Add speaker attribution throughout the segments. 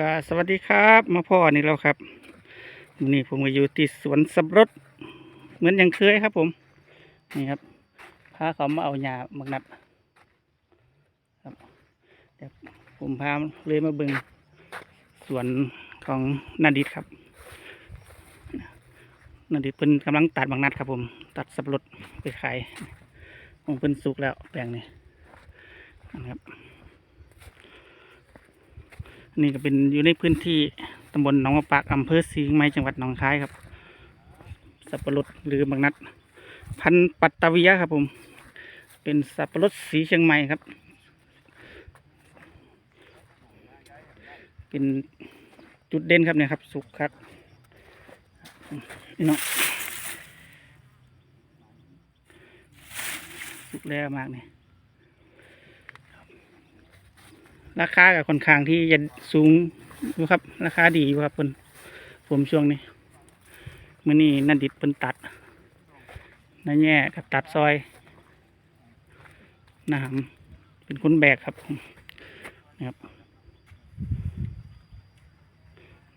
Speaker 1: ก็สวัสดีครับ มาพ่อนี่แล้วครับวันนี่ผมก็อยู่ที่สวนสับรดเหมือนอย่างเคยครับ ผม นี่ครับพาเขามาเอาหญ้ามักนัดครับเดี๋ยวผมพาเลยมาเบิ่งสวนของนาดิดครับนาดิดเพิ่นกำลังตัดบางนัดครับผม ตัดสับรดไปขายผมเพิ่นสุกแล้วแปลงนี้นะครับ นี่ก็เป็นอยู่ในพื้นที่ตำบลหนองมะปากอำเภอสีไม้จังหวัดหนองคายครับ สับปะรดหรือบางนัด พันปัตตาวิยะครับผม เป็นสับปะรดสีเชียงใหม่ครับ เป็นจุดเด่นครับเนี่ยครับ สุกครับนี่เนาะสุกแล้วมากเนี่ย ราคากับค่อนข้างที่จะสูงอยู่ครับ ราคาดีอยู่ครับเพิ่นผมช่วงนี้มื่อนี้นันดิดเพิ่นตัดนาแย่กับตัดซอยนะหำเป็นคนแบกครับผมนะครับ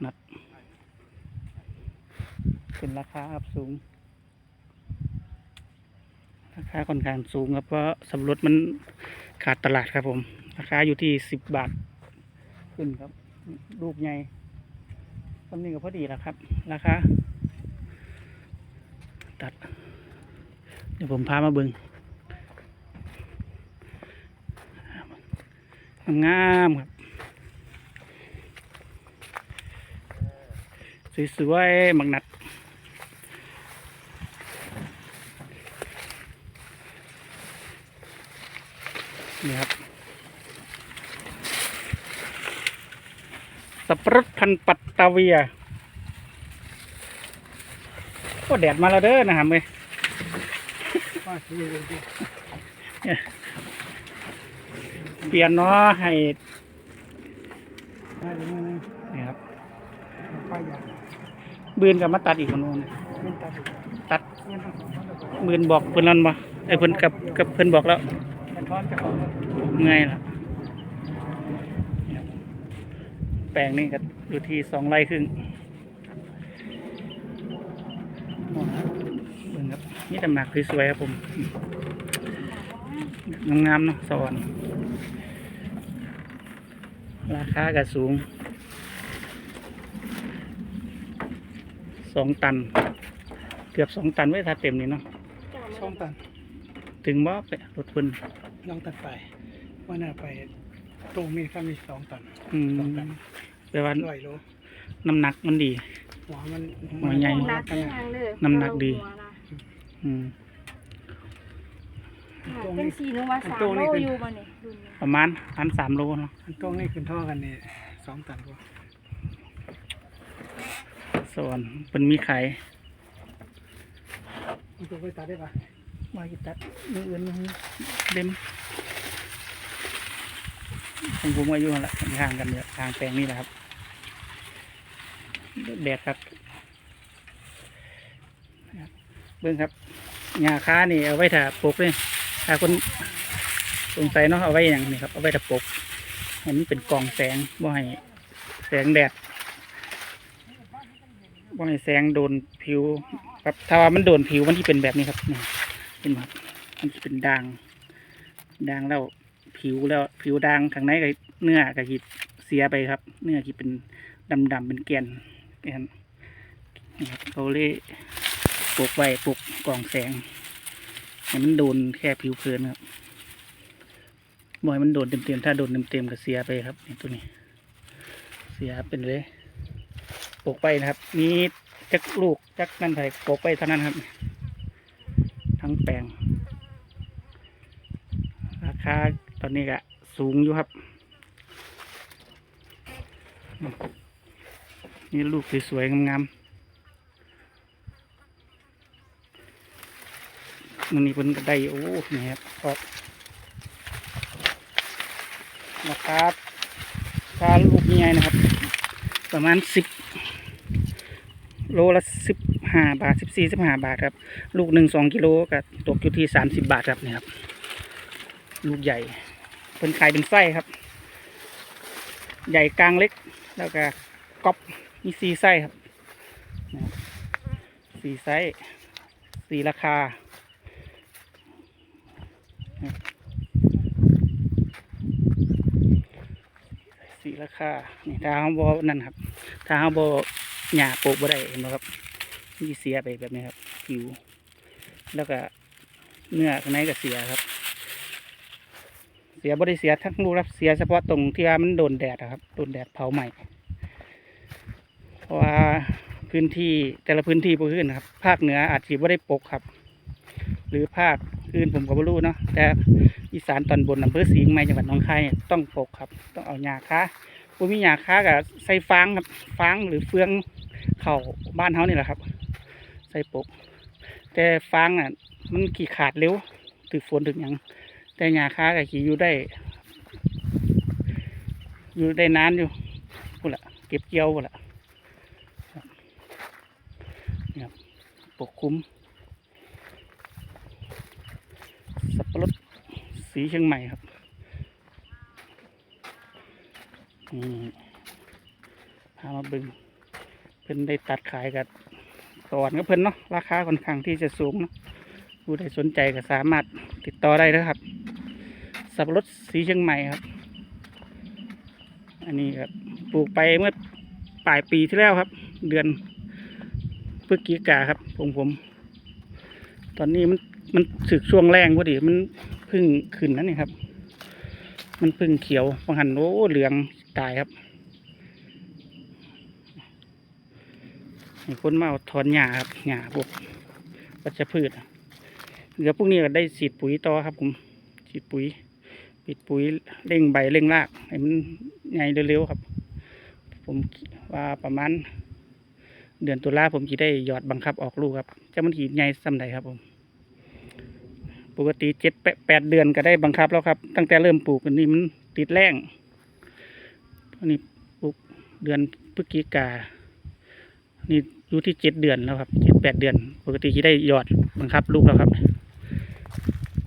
Speaker 1: นัดเป็นราคาครับสูง ราคาค่อนข้างสูงครับเพราะสำรวจมันขาดตลาดครับผม ราคาอยู่ที่สิบบาท ขึ้นครับ ลูกใหญ่ต้นนี้ก็พอดีแล้วครับ ราคาตัด เดี๋ยวผมพามาเบิงงามครับ สวยๆมักนัด นี่ครับ สับปะ รดพันธุ์ปัตตาเวียก็แดดมาแล้วเด้อนะครับเว้ยเปลี่ยนเนาะให้นี่ครับบืนกับมาตัดอีกคนนู้นตัดบืนบอกเพิ่นนั่นบ่ไอ้เพิ่นกับกับเพิ่นบอกแล้วเงยล่ะ แป ลงนี่ก็อยู่ที่สองไร่ครึ่งเบิ่งครับนี่ตำหนักสวยๆครับผมงามๆเนาะสวรรค์ราคาก็สูงสองตัน เกือบสองตันไว้ถ้าเต็มนี่เนาะ
Speaker 2: ช่องตัน
Speaker 1: ถึงบ่ไปรถเพิ่น
Speaker 2: น้องตัดไปว่าน่าไปตรงนี้ก็มีสองตัน
Speaker 1: อืม
Speaker 2: สองตัน
Speaker 1: แปลว่า
Speaker 2: ร้อยโล
Speaker 1: น้ำหนักมันดี
Speaker 2: หัวมัน
Speaker 1: หัวใหญ่
Speaker 2: หัว
Speaker 3: นัก
Speaker 2: ข
Speaker 3: ที่
Speaker 2: นาด
Speaker 3: ยังเลย
Speaker 1: น้ำหนักดี อืม
Speaker 3: เป็นสีนึงว่าสามโลอยู่บ่เนี่ยรุ่นนี้
Speaker 1: ประมาณพันสามโลเนาะ
Speaker 2: อันตรงนี้ขึ้นท่อกันนี่สองตันกว่า
Speaker 1: ส่วนเป็นมีขาย
Speaker 2: มันจะไปตัดได้ปะ
Speaker 1: มากิตัดมืออื่นมือเล่มของผมอายุนั่นแหละห่างกันเนี่ยทางแปลงนี่แหละครับ แดดครับเบิ้องครับงาค้านี่เอาไว้ถ้าปลูกเลยถ้าคนสงสัยเนาะเอาไว้อย่างนี้ครับเอาไว้ถ้าปลูกให้มันเป็นกล่องแสงบ่ให้แสงแดดบ่ให้แสงโดนผิวครับถ้าว่ามันโดนผิวมันที่เป็นแบบนี้ครับนี่เห็นไหมครับมันเป็นด่างด่างแล้วผิวแล้วผิวด่างข้างในก็เนื้อก็คิดเสียไปครับ เนื้อคิดเป็นดำๆเป็นแกน นนี่ครับเขาเลยปลูกไว้ปลูกกล่องแสงให้มันโดนแค่ผิวเพลินครับบ่ให้มันโดนเต็มๆ ถ้าโดนเต็มๆก็เสียไปครับนี่ตัวนี้ เสียเป็นเลยปลูกไปนะครับมีจักลูกจักนั่นไผปลูกไปเท่านั้นครับ ทั้งแปลง ราคาตอนนี้ก็สูงอยู่ครับ นี่ลูกสวยๆงามๆมันนี่เพิ่นก็ได้โอ้นี่ครับออกราคาราคาลูกใหญ่นะครับ ประมาณสิบโลละสิบห้าบาทสิบสี่สิบห้าบาทครับ ลูกหนึ่งสองกิโลก็ตกอยู่ที่สามสิบบาทครับนี่ครับ ลูกใหญ่เป็นขายเป็นไส้ครับ ใหญ่กลางเล็กแล้วก็ก๊อป มีสี่ไส้ครับสี่ไส้สี่ราคา สี่ราคา นี่ถ้าเขาบอนั่นครับ ถ้าเขาบอหยาโปกบ่ได้เห็นไหมครับมีเสียไปแบบนี้ครับ ผิว แล้วก็เนื้อข้างในก็เสียครับ เสียบ่ได้เสียทั้งลูกครับ เสียเฉพาะตรงที่ว่ามันโดนแดดอะครับ โดนแดดเผาใหม่ ราะว่าพื้นที่แต่ละพื้นที่บ่ขึ้นครับ ภาคเหนืออาจจะบ่ได้ปกครับ หรือภาคอื่นผมก็บ่รู้เนาะแต่อีสานตอนบนอำเภอสิงห์ใหม่จังหวัดหนองคายเนี่ยต้องปกครับ ต้องเอาหญ้าค้าบ่มีหญ้าค้ากับใส่ฟางครับฟางหรือเฟืองเข่าบ้านเฮานี่แหละครับ ใส่ปก แต่ฟางอะมันขี่ขาดเร็วถึกฝนถึกหยังแต่หญ้าค้าก็ขี่อยู่ได้ อยู่ได้นานอยู่พูดละเก็บเกี่ยวพูดละครับนี่ครับ ปกคลุม สับปะรดสีเชียงใหม่ครับนี่พามาบึงเพิ่นได้ตัดขายกับตอนก็เพิ่นเนาะราคาค่อนข้างที่จะสูงเนาะผู้ใดสนใจก็สามารถติดต่อได้นะครับ สับปะรดสีเชียงใหม่ครับ อันนี้ครับปลูกไปเมื่อปลายปีที่แล้วครับ เดือน พฤศจิกาครับผมผม ตอนนี้มันมันสึกช่วงแรงพอดีมันพึ่งขึ้นนั่นนี่ครับ มันพึ่งเขียวบางหันโอ้เหลืองตายครับคนมาเอาถอนหญ้าครับหญ้าพวกวัชพืชเดี๋ยวพวกนี้ก็ได้ฉีดปุ๋ยต่อครับ ผมฉีดปุ๋ยปิดปุ๋ยเร่งใบเร่งรากให้มันใหญ่เร็วๆครับ ผมว่าประมาณ เดือนตุลาผมจะได้หยอดบังคับออกลูกครับจะมันหีใหญ่สำใดครับผม ปกติเจ็ดแปดเดือนก็ได้บังคับแล้วครับ ตั้งแต่เริ่มปลูกอันนี้มันติดแรงอันนี้ปลูกเดือนพฤศจิกานี่อยู่ที่เจ็ดเดือนแล้วครับเจ็ดแปดเดือน ปกติจะได้หยอดบังคับลูกแล้วครับ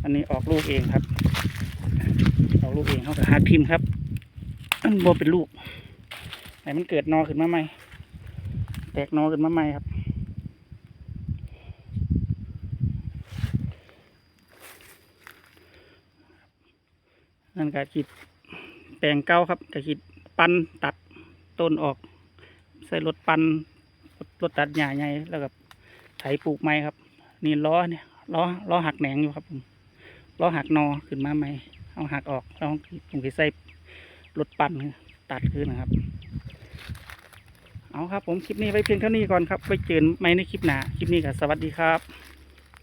Speaker 1: อันนี้ออกลูกเองครับ ออกลูกเองเขาก็หาพิมพ์ครับอันบเป็นลูกไหนมันเกิดนอขึ้นมาใหม แตกนอขึ้นมาใหม่ครับนั่นก็ขีดแปลงเก้าครับก็ขีดปั้นตัดต้นออก ใส่รถปั้นรถตัดหญ้าใหญ่แล้วก็ไถปลูกไม้ครับ นี่ล้อเนี่ยล้อล้อหักแหนงอยู่ครับผมล้อหักนอขึ้นมาใหม่เอาหักออกแล้วผมก็ใส่รถปั่นตัดขึ้นนะครับ เอาครับผมคลิปนี้ไว้เพียงเท่านี้ก่อนครับไว้เจอกันใหม่ในคลิปหน้าคลิปนี้ก็สวัสดีครับ